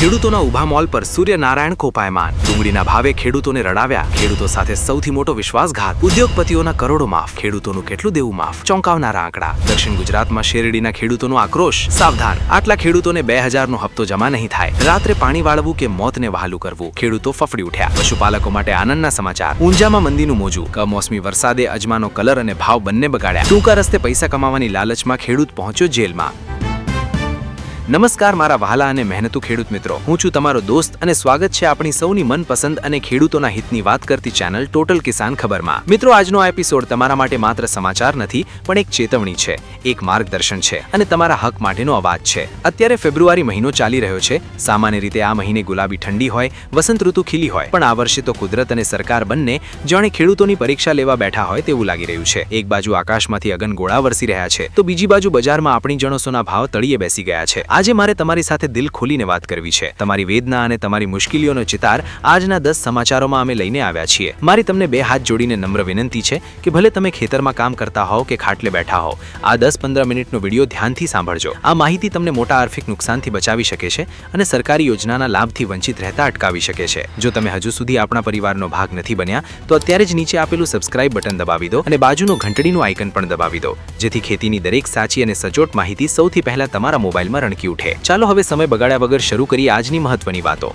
ખેડૂતોના ઊભા મોલ પર સૂર્યનારાયણ કોપાયમાન. ડુંગળીના ભાવે ખેડૂતોને રડાવ્યા. ખેડૂતો સાથે સૌથી મોટો વિશ્વાસઘાત. ઉદ્યોગપતિઓના કરોડો માફ. ખેડૂતોનું કેટલું દેવું માફ? ચોંકાવનારા આંકડા. દક્ષિણ ગુજરાતમાં શેરડીના ખેડૂતોનો આક્રોશ. સાવધાન. આટલા ખેડૂતોને બે હજારનો હપ્તો જમા નહીં થાય. રાત્રે પાણી વાળવું કે મોતને વહાલું કરવું? ખેડૂતો ફફડી ઉઠ્યા. પશુપાલકો માટે આનંદના સમાચાર. ઊંઝામાં મંદીનું મોજું. કમોસમી વરસાદે અજમાનો કલર અને ભાવ બંને બગાડ્યા. ટૂંકા રસ્તે પૈસા કમાવાની લાલચમાં ખેડૂત પહોંચ્યો જેલમાં. નમસ્કાર, મારા વહાલા અને મહેનતુ ખેડૂત મિત્રો. હું છું તમારો દોસ્ત અને સ્વાગત છે આપણી સૌની મનપસંદ અને ખેડૂતોના હિતની વાત કરતી ચેનલ ટોટલ કિસાન ખબરમાં. મિત્રો, આજનો આ એપિસોડ તમારા માટે માત્ર સમાચાર નથી, પણ એક ચેતવણી છે. એક માર્ગદર્શન છે અને તમારા હક માટેનો અવાજ છે. અત્યારે ફેબ્રુઆરી મહિનો ચાલી રહ્યો છે. સામાન્ય રીતે આ મહિને ગુલાબી ઠંડી હોય, વસંત ઋતુ ખીલી હોય, પણ આ વર્ષે તો કુદરત અને સરકાર બંને જાણે ખેડૂતોની પરીક્ષા લેવા બેઠા હોય તેવું લાગી રહ્યું છે. એક બાજુ આકાશમાંથી અગન ગોળા વરસી રહ્યા છે, તો બીજી બાજુ બજારમાં આપણી જણસોના ભાવ તળિયે બેસી ગયા છે. આજે મારે તમારી સાથે દિલ ખોલીને વાત કરવી છે. તમારી વેદના અને તમારી મુશ્કેલીઓનો ચિતાર આજના દસ સમાચારોમાં અમે લઈને આવ્યા છીએ. મારી તમને બે હાથ જોડીને નમ્ર વિનંતી છે કે ભલે તમે ખેતરમાં કામ કરતા હોવ કે ખાટલે બેઠા હોવ, આ દસ પંદર મિનિટનો વીડિયો ધ્યાનથી સાંભળજો. આ માહિતી તમને મોટા આર્થિક નુકસાનથી બચાવી શકે છે અને સરકારી યોજનાના લાભથી વંચિત રહેતા અટકાવી શકે છે. જો તમે હજુ સુધી આપણા પરિવારનો ભાગ નથી બન્યા, તો અત્યારે જ નીચે આપેલું સબસ્ક્રાઇબ બટન દબાવી દો અને બાજુનું ઘંટડીનું આઇકન પણ દબાવી દો, જેથી ખેતીની દરેક સાચી અને સચોટ માહિતી સૌથી પહેલા તમારા મોબાઈલમાં રણકી ઉઠે. ચાલો હવે સમય બગાડ્યા વગર શરૂ કરીએ આજની મહત્વની વાતો.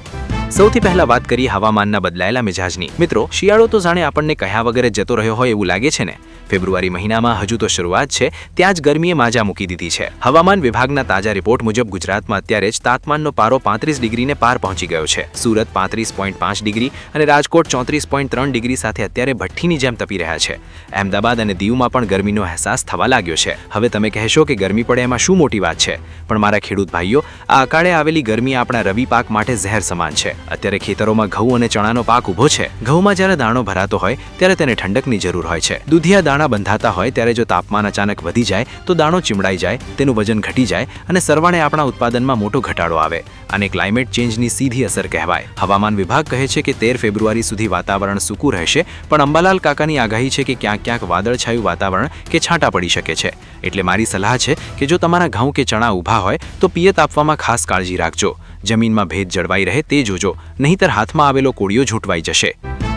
સૌથી પહેલા વાત કરીએ હવામાનના બદલાયેલા મિજાજની. મિત્રો, શિયાળો તો જાણે આપણને કહ્યા વગર જતો રહ્યો હોય એવું લાગે છે ને? ફેબ્રુઆરી મહિનામાં હજુ તો શરૂઆત છે, ત્યાં જ ગરમીએ માજા મૂકી દીધી છે. હવામાન વિભાગના તાજા રિપોર્ટ મુજબ ગુજરાતમાં અત્યારે જ તાપમાનનો પારો પાંત્રીસ ડિગ્રીને પાર પહોંચી ગયો છે. સુરત પાંત્રીસ પોઈન્ટ પાંચ ડિગ્રી અને રાજકોટ ચોત્રીસ પોઈન્ટ ત્રણ ડિગ્રી સાથે અત્યારે ભઠ્ઠીની જેમ તપી રહ્યા છે. અમદાવાદ અને દીવમાં પણ ગરમીનો અહેસાસ થવા લાગ્યો છે. હવે તમે કહેશો કે ગરમી પડે એમાં શું મોટી વાત છે? પણ મારા ખેડૂત ભાઈઓ, આ અકાળે આવેલી ગરમી આપણા રવિ પાક માટે ઝેર સમાન છે. અત્યારે ખેતરોમાં ઘઉં અને ચણાનો પાક ઊભો છે. ઘઉંમાં જ્યારે દાણો ભરાતો હોય, ત્યારે તેને ઠંડકની જરૂર હોય છે. દૂધિયા દાણા બંધાતા હોય, ત્યારે જો તાપમાન અચાનક વધી જાય, તો દાણો ચીમડાઈ જાય, તેનું વજન ઘટી જાય અને સરવાળે આપણા ઉત્પાદનમાં મોટો ઘટાડો આવે. અને ક્લાઇમેટ ચેન્જની સીધી અસર કહેવાય. હવામાન વિભાગ કહે છે કે તેર ફેબ્રુઆરી સુધી વાતાવરણ સૂકું રહેશે, પણ અંબાલાલ કાકાની આગાહી છે કે ક્યાંક ક્યાંક વાદળછાયું વાતાવરણ કે છાંટા પડી શકે છે. એટલે મારી સલાહ છે કે જો તમારા ઘઉં કે ચણા ઊભા હોય, તો પિયત આપવામાં ખાસ કાળજી રાખજો. જમીનમાં ભેદ જળવાઈ રહે તે જોજો, નહીંતર હાથમાં આવેલો કોળિયો ઝૂંટવાઈ જશે.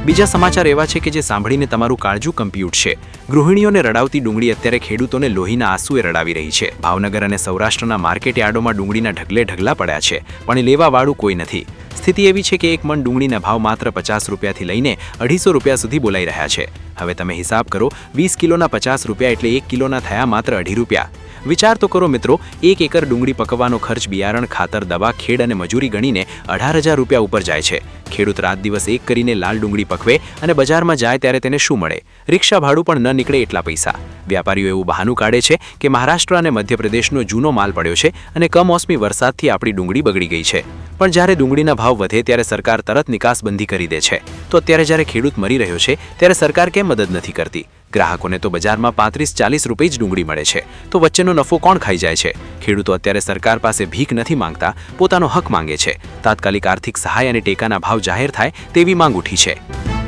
બીજા સમાચાર એવા છે કે જે સાંભળીને તમારું કાળજું કંપી ઉઠશે ગૃહિણીઓને રડાવતી ડુંગળી અત્યારે ખેડૂતોને લોહીના આંસુએ રડાવી રહી છે. ભાવનગર અને સૌરાષ્ટ્રના માર્કેટ યાર્ડોમાં ડુંગળીના ઢગલે ઢગલા પડ્યા છે, પણ લેવાવાળું કોઈ નથી. સ્થિતિ એવી છે કે એક મણ ડુંગળીના ભાવ માત્ર પચાસ રૂપિયાથી લઈને અઢીસો રૂપિયા સુધી બોલાઈ રહ્યા છે. હવે તમે હિસાબ કરો, વીસ કિલોના પચાસ રૂપિયા એટલે એક કિલોના થયા માત્ર અઢી રૂપિયા. વિચાર તો કરો મિત્રો, એક એકર ડુંગળી પકવવાનો ખર્ચ બિયારણ, ખાતર, દવા, ખેડ અને મજૂરી ગણીને અઢાર હજાર રૂપિયા ઉપર જાય છે. ખેડૂત રાત દિવસ એક કરીને લાલ ડુંગળી પકવે અને બજારમાં જાય ત્યારે તેને શું મળે? રિક્ષા ભાડું પણ ન નીકળે એટલા પૈસા. વ્યાપારીઓ એવું બહાનું કાઢે છે કે મહારાષ્ટ્ર અને મધ્યપ્રદેશનો જૂનો માલ પડ્યો છે અને કમોસમી વરસાદથી આપણી ડુંગળી બગડી ગઈ છે. પણ જ્યારે ડુંગળીના ભાવ વધે ત્યારે સરકાર તરત નિકાસબંધી કરી દે છે. તો અત્યારે જ્યારે ખેડૂત મરી રહ્યો છે, ત્યારે સરકાર કેમ મદદ નથી કરતી? ગ્રાહકોને તો બજારમાં પાંત્રીસ ચાલીસ રૂપિયે જ ડુંગળી મળે છે. તો વચ્ચેનો નફો કોણ ખાઈ જાય છે? ખેડૂતો અત્યારે સરકાર પાસે ભીખ નથી માંગતા, પોતાનો હક માંગે છે. તાત્કાલિક આર્થિક સહાય અને ટેકાના ભાવ જાહેર થાય તેવી માંગ ઉઠી છે.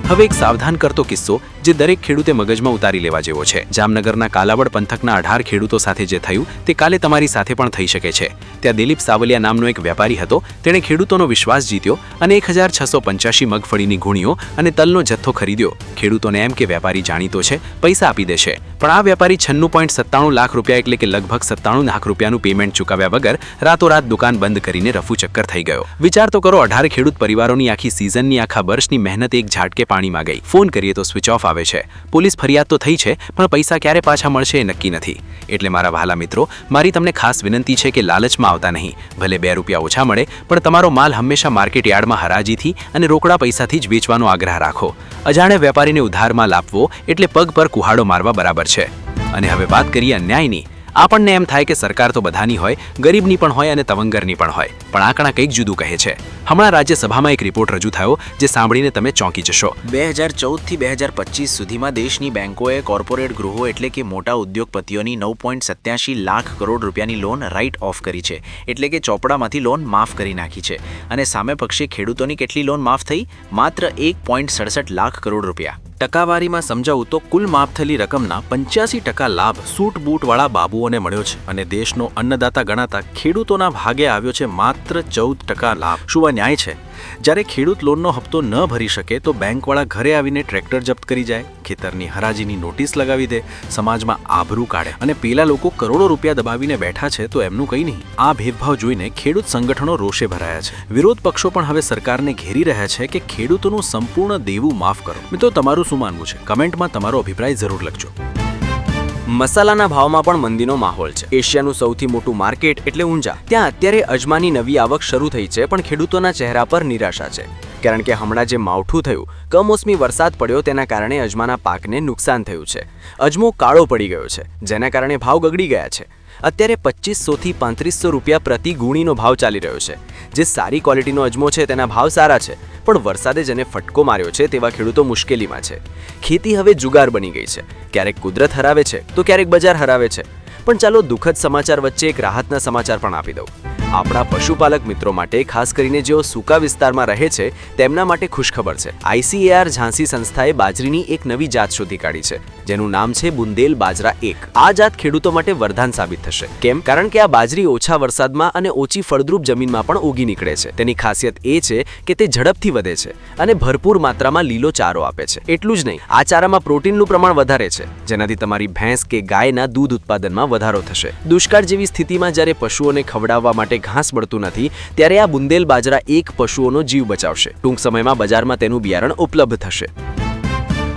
હવે એક સાવધાન કરતો કિસ્સો જે દરેક ખેડૂતે મગજમાં ઉતારી લેવા જેવો છે. જામનગરના કાલાવડ પંથકના અઢાર ખેડૂતો સાથે જે થયું, તે કાલે તમારી સાથે પણ થઈ શકે છે. ત્યાં દિલીપ સાવલિયા નામનો એક વેપારી હતો, તેણે ખેડૂતોનો વિશ્વાસ જીત્યો અને એક હજાર છસો પંચ્યાસી મગફળીની ગુણીઓ અને તલનો જથ્થો ખરીદ્યો. ખેડૂતોને એમ કે, વેપારી જાણીતો છે, પૈસા આપી દેશે. પણ આ વેપારી છન્નું પોઈન્ટ સત્તાણું લાખ રૂપિયા એટલે કે લગભગ સત્તાણું લાખ રૂપિયાનું પેમેન્ટ ચૂકવ્યા વગર રાતોરાત દુકાન બંધ કરીને રફુ ચક્કર થઈ ગયો. વિચાર તો કરો, અઢાર ખેડૂત પરિવારોની આખી સિઝનની આખા વર્ષની મહેનત એક ઝાટકે પાણીમાં ગઈ ફોન કરીએ તો સ્વિચ ઓફ આવે છે. પોલીસ ફરિયાદ તો થઈ છે, પણ પૈસા ક્યારે પાછા મળશે એ નક્કી નથી. એટલે મારા વહાલા મિત્રો, મારી તમને ખાસ વિનંતી છે કે લાલચમાં આવતા નહીં. ભલે બે રૂપિયા ઓછા મળે, પણ તમારો માલ હંમેશા માર્કેટ યાર્ડમાં હરાજીથી અને રોકડા પૈસાથી જ વેચવાનો આગ્રહ રાખો. અજાણે વેપારીને ઉધારમાં લાપવો એટલે પગ પર કુહાડો મારવા બરાબર છે. અને હવે વાત કરીએ અન્યાયની. આપણને એમ થાય કે સરકાર તો બધાની હોય, ગરીબની પણ હોય અને તવંગરની પણ હોય. પણ આંકડા કંઈક જુદું કહે છે. હમણાં રાજ્યસભામાં એક રિપોર્ટ રજૂ થયો, જે સાંભળીને તમે ચોંકી જશો. બે હજાર ચૌદથી બે હજાર પચીસ સુધીમાં દેશની બેન્કોએ કોર્પોરેટ ગૃહો એટલે કે મોટા ઉદ્યોગપતિઓની નવ પોઈન્ટ સત્યાસી લાખ કરોડ રૂપિયાની લોન રાઇટ ઓફ કરી છે. એટલે કે ચોપડામાંથી લોન માફ કરી નાખી છે. અને સામે પક્ષે ખેડૂતોની કેટલી લોન માફ થઈ? માત્ર એક પોઈન્ટ સડસઠ લાખ કરોડ રૂપિયા. ટકાવારીમાં સમજાવું તો કુલ માપ થયેલી રકમના પંચ્યાસી ટકા લાભ સૂટ બૂટવાળા બાબુઓને મળ્યો છે અને દેશનો અન્નદાતા ગણાતા ખેડૂતોના ભાગે આવ્યો છે માત્ર ચૌદ ટકા લાભ. શું આ ન્યાય છે? જ્યારે ખેડૂત લોનનો હપ્તો ન ભરી શકે તો બેંકવાળા ઘરે આવીને ટ્રેક્ટર જપ્ત કરી જાય, ખેતરની હરાજીની નોટિસ લગાવી દે, સમાજમાં આબરૂ કાઢે અને પેલા લોકો કરોડો રૂપિયા દબાવીને બેઠા છે તો એમનું કંઈ નહીં. આ ભેદભાવ જોઈને ખેડૂત સંગઠનો રોષે ભરાયા છે. વિરોધ પક્ષો પણ હવે સરકારને ઘેરી રહ્યા છે કે ખેડૂતોનું સંપૂર્ણ દેવું માફ કરો. મિત્રો, તમારું શું માનવું છે? કમેન્ટમાં તમારો અભિપ્રાય જરૂર લખજો. મસાલાના ભાવમાં પણ મંદીનો માહોલ છે. એશિયાનું સૌથી મોટું માર્કેટ એટલે ઊંઝા. ત્યાં અત્યારે અજમાની નવી આવક શરૂ થઈ છે, પણ ખેડૂતોના ચહેરા પર નિરાશા છે. કારણ કે હમણાં જે માવઠું થયું, કમોસમી વરસાદ પડ્યો તેના કારણે અજમાના પાકને નુકસાન થયું છે. અજમો કાળો પડી ગયો છે, જેના કારણે ભાવ ગગડી ગયા છે. અત્યારે પચીસોથી પાંત્રીસો રૂપિયા પ્રતિ ગુણીનો ભાવ ચાલી રહ્યો છે. જે સારી ક્વોલિટીનો અજમો છે તેના ભાવ સારા છે, પણ વરસાદે જેને ફટકો માર્યો છે તેવા ખેડૂતો મુશ્કેલીમાં છે. ખેતી હવે જુગાર બની ગઈ છે. ક્યારેક કુદરત હરાવે છે, તો ક્યારેક બજાર હરાવે છે. પણ ચાલો દુઃખદ સમાચાર વચ્ચે એક રાહતના સમાચાર પણ આપી દઉં. આપણા પશુપાલક મિત્રો માટે, ખાસ કરીને જેઓ સૂકા વિસ્તારમાં રહે છે, તેમના માટે ખુશખબર છે. આઈસીએઆર ઝાંસી સંસ્થાએ બાજરીની એક નવી જાત શોધી કાઢી છે, જેનું નામ છે બુંદેલ બાજરા એક. આ જાત ખેડૂતો માટે વરદાન સાબિત થશે. કેમ? કારણ કે આ બાજરી ઓછા વરસાદમાં અને ઓછી ફળદ્રુપ જમીનમાં પણ ઉગી નીકળે છે. તેની ખાસિયત એ છે કે તે ઝડપથી વધે છે અને ભરપૂર માત્રામાં લીલો ચારો આપે છે. એટલું જ નહીં, આ ચારામાં પ્રોટીનનું પ્રમાણ વધારે છે, જેનાથી તમારી ભેંસ કે ગાયના દૂધ ઉત્પાદનમાં વધારો થશે. દુષ્કાળ જેવી સ્થિતિમાં જ્યારે પશુઓને ખવડાવવા માટે ઘાસ મળતું નથી, ત્યારે આ બુંદેલ બાજરા એક પશુઓનો જીવ બચાવશે. ટૂંક સમયમાં બજારમાં તેનું બિયારણ ઉપલબ્ધ થશે.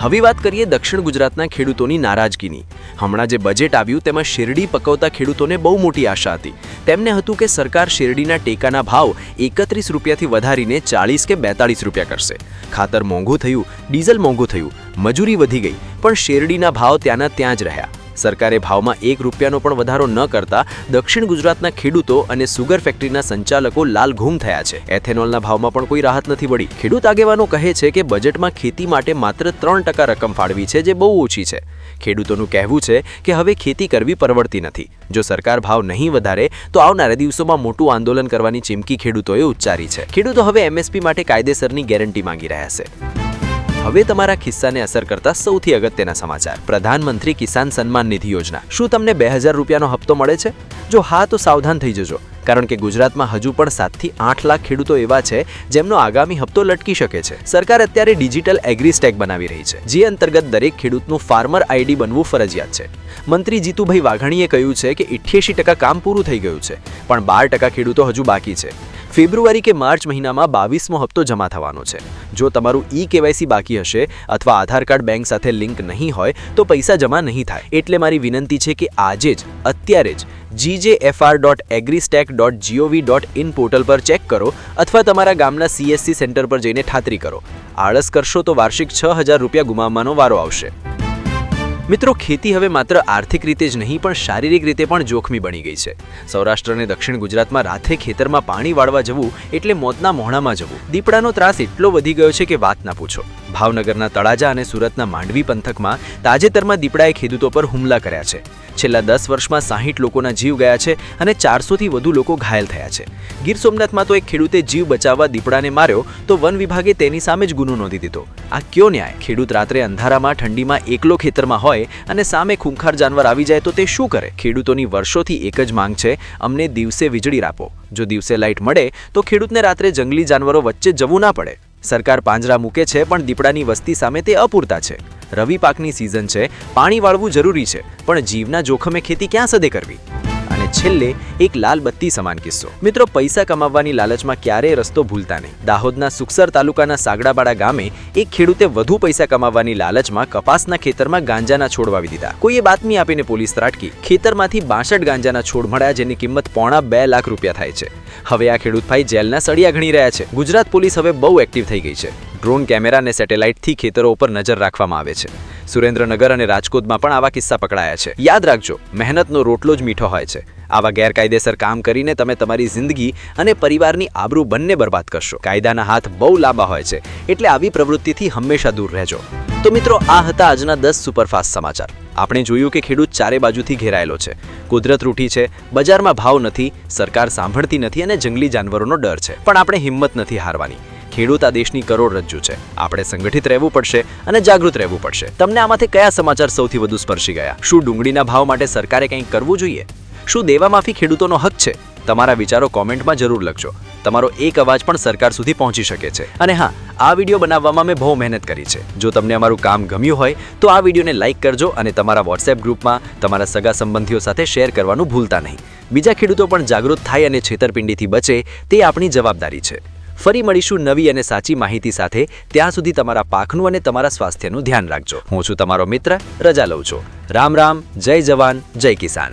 હવે વાત કરીએ દક્ષિણ ગુજરાતના ખેડૂતોની નારાજગીની. હમણાં જે બજેટ આવ્યું, તેમાં શેરડી પકવતા ખેડૂતોને બહુ મોટી આશા હતી. તેમને હતું કે સરકાર શેરડીના ટેકાના ભાવ એકત્રીસ રૂપિયાથી વધારીને ચાળીસ કે બેતાળીસ રૂપિયા કરશે. ખાતર મોંઘું થયું, ડીઝલ મોંઘું થયું, મજૂરી વધી ગઈ, પણ શેરડીના ભાવ ત્યાંના ત્યાં જ રહ્યા. સરકારે ભાવમાં એક રૂપિયાનો પણ વધારો ન કરતા દક્ષિણ ગુજરાતના ખેડૂતો અને સુગર ફેક્ટરીના સંચાલકો લાલઘૂમ થયા છે. એથેનોલના ભાવમાં પણ કોઈ રાહત નથી મળી ખેડૂત આગેવાનો કહે છે કે બજેટમાં ખેતી માટે માત્ર ત્રણ ટકા રકમ ફાળવી છે જે બહુ ઓછી છે. ખેડૂતોનું કહેવું છે કે હવે ખેતી કરવી પરવડતી નથી. જો સરકાર ભાવ નહીં વધારે, તો આવનારા દિવસોમાં મોટું આંદોલન કરવાની ચીમકી ખેડૂતોએ ઉચ્ચારી છે. ખેડૂતો હવે એમએસપી માટે કાયદેસરની ગેરંટી માંગી રહ્યા છે. હવે તમારા ખિસ્સાને અસર કરતા સૌથી અગત્યના સમાચાર. પ્રધાનમંત્રી કિસાન સન્માન નિધિ યોજના. શું તમને બે હજાર રૂપિયાનો હપ્તો મળે છે? જો હા, તો સાવધાન થઈ જજો. કારણ કે ગુજરાતમાં હજુ પણ સાતથી આઠ લાખ ખેડૂતો એવા છે, જેમનો આગામી હપ્તો લટકી શકે છે. સરકાર અત્યારે ડિજિટલ એગ્રી સ્ટેક બનાવી રહી છે, જે અંતર્ગત દરેક ખેડૂતનું ફાર્મર આઈડી બનવું ફરજિયાત છે. મંત્રી જીતુભાઈ વાઘાણીએ કહ્યું છે કે ઇઠ્યાસી ટકા કામ પૂરું થઈ ગયું છે, પણ બાર ટકા ખેડૂતો હજુ બાકી છે. ફેબ્રુઆરી કે માર્ચ મહિનામાં બાવીસમો હપ્તો જમા થવાનો છે. જો તમારું ઈ કેવાયસી બાકી હશે અથવા આધાર કાર્ડ બેંક સાથે લિંક નહીં હોય, તો પૈસા જમા નહીં થાય. એટલે મારી વિનંતી છે કે આજે જ, અત્યારે જ GJFR dot agristack dot GOV dot in portal પર ચેક કરો અથવા તમારા ગામના સીએસસી સેન્ટર પર જઈને ખાતરી કરો. આળસ કરશો તો વાર્ષિક છ હજાર રૂપિયા ગુમાવવાનો વારો આવશે. મિત્રો, ખેતી હવે માત્ર આર્થિક રીતે જ નહીં, પણ શારીરિક રીતે પણ જોખમી બની ગઈ છે. સૌરાષ્ટ્ર અને દક્ષિણ ગુજરાતમાં રાતે ખેતરમાં પાણી વાળવા જવું એટલે મોતના મોહણામાં જવું. દીપડાનો ત્રાસ એટલો વધી ગયો છે કે વાત ના પૂછો. ભાવનગરના તળાજા અને સુરતના માંડવી પંથકમાં તાજેતરમાં દીપડાએ ખેડૂતો પર હુમલા કર્યા છે. છેલ્લા દસ વર્ષમાં સાહીઠ લોકોના જીવ ગયા છે અને ચારસોથી વધુ લોકો ઘાયલ થયા છે. ગીર સોમનાથમાં તો એક ખેડૂતે જીવ બચાવવા દીપડાને માર્યો તો વન વિભાગે તેની સામે જ ગુનો નોંધી દીધો. આ કયો ન્યાય? ખેડૂત રાત્રે અંધારામાં, ઠંડીમાં એકલો ખેતરમાં હોય અને સામે ખૂંખાર જાનવર આવી જાય તો તે શું કરે? ખેડૂતોની વર્ષોથી એક જ માંગ છે, અમને દિવસે વીજળી આપો. જો દિવસે લાઇટ મળે, તો ખેડૂતને રાત્રે જંગલી જાનવરો વચ્ચે જવું ના પડે. સરકાર પાંજરા મૂકે છે, પણ દીપડાની વસ્તી સામે તે અપૂરતા છે. રવિ પાકની સિઝન છે, પાણી વાળવું જરૂરી છે, પણ જીવના જોખમે ખેતી ક્યાં સદે કરવી? છેલ્લે એક લાલ બત્તી સમાન કિસ્સો. મિત્રો, પૈસા કમાવવાની લાલચમાં ક્યારેય રસ્તો ભૂલતા નહીં. દાહોદના સુખસર તાલુકાના સાગડાબાડા ગામે એક ખેડૂતે વધુ પૈસા કમાવવાની લાલચમાં કપાસના ખેતરમાં ગાંજાના છોડ વાવી દીધા. કોઈએ બાતમી આપીને પોલીસ ત્રાટકી. ખેતરમાંથી બાસઠ ગાંજાના છોડ મળ્યા જેની કિંમત પોણા બે લાખ રૂપિયા થાય છે. હવે આ ખેડૂત ભાઈ જેલના સળિયા ઘણી રહ્યા છે. ગુજરાત પોલીસ હવે બહુ એક્ટિવ થઈ ગઈ છે. ડ્રોન કેમેરા અને સેટેલાઇટથી ખેતરો ઉપર નજર રાખવામાં આવે છે. સુરેન્દ્રનગર અને રાજકોટમાં પણ આવા કિસ્સા પકડાયા છે. યાદ રાખજો, મહેનતનો રોટલો જ મીઠો હોય છે. આવા ગેરકાયદેસર કામ કરીને તમે તમારી જિંદગી અને પરિવારની આબરૂ બંને બરબાદ કરશો. કાયદાના હાથ બહુ લાંબા હોય છે, એટલે આવી પ્રવૃત્તિથી હંમેશા દૂર રહેજો. તો મિત્રો, આ હતા આજના દસ સુપરફાસ્ટ સમાચાર. આપણે જોયું કે ખેડૂત ચારે બાજુથી ઘેરાયેલો છે. કુદરત રૂઠી છે, બજારમાં ભાવ નથી, સરકાર સાંભળતી નથી અને જંગલી જાનવરોનો ડર છે. પણ આપણે હિંમત નથી હારવાની. ખેડૂત આ દેશની કરોડરજ્જુ છે. આપણે સંગઠિત રહેવું પડશે અને જાગૃત રહેવું પડશે. તમને આમાંથી કયા સમાચાર સૌથી વધુ સ્પર્શી ગયા? શું ડુંગળીના ભાવ માટે સરકારે કંઈક કરવું જોઈએ? શું દેવા માફી ખેડૂતોનો હક છે? તમારા વિચારો કોમેન્ટમાં જરૂર લખજો. તમારો એક અવાજ પણ સરકાર સુધી પહોંચી શકે છે. અને હા, આ વીડિયો બનાવવામાં મેં બહુ મહેનત કરી છે. જો તમને અમારું કામ ગમ્યું હોય, તો આ વિડીયોને લાઇક કરજો અને તમારા વોટ્સએપ ગ્રુપમાં તમારા સગા સંબંધીઓ સાથે શેર કરવાનું ભૂલતા નહીં. બીજા ખેડૂતો પણ જાગૃત થાય અને છેતરપિંડીથી બચે તે આપણી જવાબદારી છે. ફરી મળીશું નવી અને સાચી માહિતી સાથે. ત્યાં સુધી તમારા પાકનું અને તમારા સ્વાસ્થ્યનું ધ્યાન રાખજો. હું છું તમારો મિત્ર, રજા લઉં છું. રામ રામ, જય જવાન, જય કિસાન.